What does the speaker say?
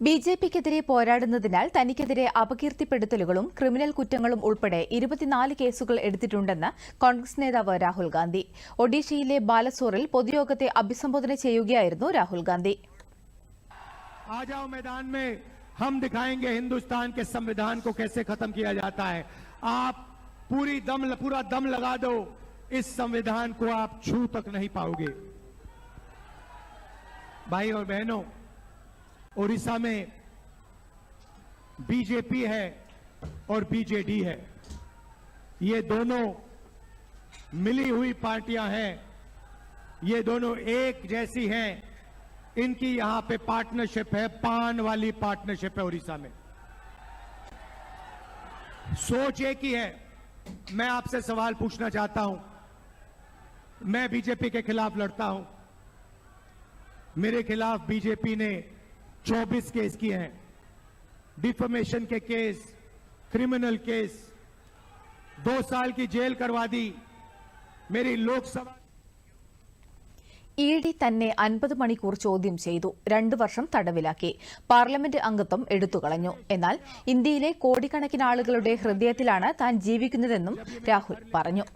B J പിക്കെതിരെ പോരാടുന്നതിനാൽ തനിക്കെതിരെ അപകീർത്തിപ്പെടുത്തലുകളും criminal കുറ്റങ്ങളും ഉൾപ്പെടെ ഇരുപത്തിനാല് കേസുകൾ എടുത്തിട്ടുണ്ടെന്ന് കോൺഗ്രസ് നേതാവ് രാഹുൽ ഗാന്ധി ഒഡീഷയിലെ ബാലസോറിൽ പൊതുയോഗത്തെ അഭിസംബോധന ചെയ്യുകയായിരുന്നു രാഹുൽ ഗാന്ധി आ जाओ मैदान में हम दिखाएंगे हिंदुस्तान के संविधान को कैसे खत्म किया जाता है आप पूरी दम पूरा दम लगा दो इस संविधान को आप छू तक नहीं पाओगे भाई और बहनों उड़ीसा में बीजेपी है और बीजेडी है। ये दोनों मिली हुई पार्टियाँ हैं। ये दोनों एक जैसी हैं। इनकी यहाँ पे पार्टनरशिप है, पान वाली पार्टनरशिप है उड़ीसा में। सोच एक ही है। मैं आपसे सवाल पूछना चाहता हूँ। मैं बीजेपी के खिलाफ लड़ता हूँ। मेरे खिलाफ बीजेपी ने 24 केस किए हैं डिफमेशन के केस क्रिमिनल केस दो साल की जेल करवा दी मेरी लोकसभा ഇ ഡി തന്നെ അൻപത് മണിക്കൂർ ചോദ്യം ചെയ്തു രണ്ടു വർഷം തടവിലാക്കി പാർലമെന്റ് അംഗത്വം എടുത്തുകളഞ്ഞു എന്നാൽ ഇന്ത്യയിലെ കോടിക്കണക്കിന് ആളുകളുടെ ഹൃദയത്തിലാണ് താൻ ജീവിക്കുന്നതെന്നും രാഹുൽ പറഞ്ഞു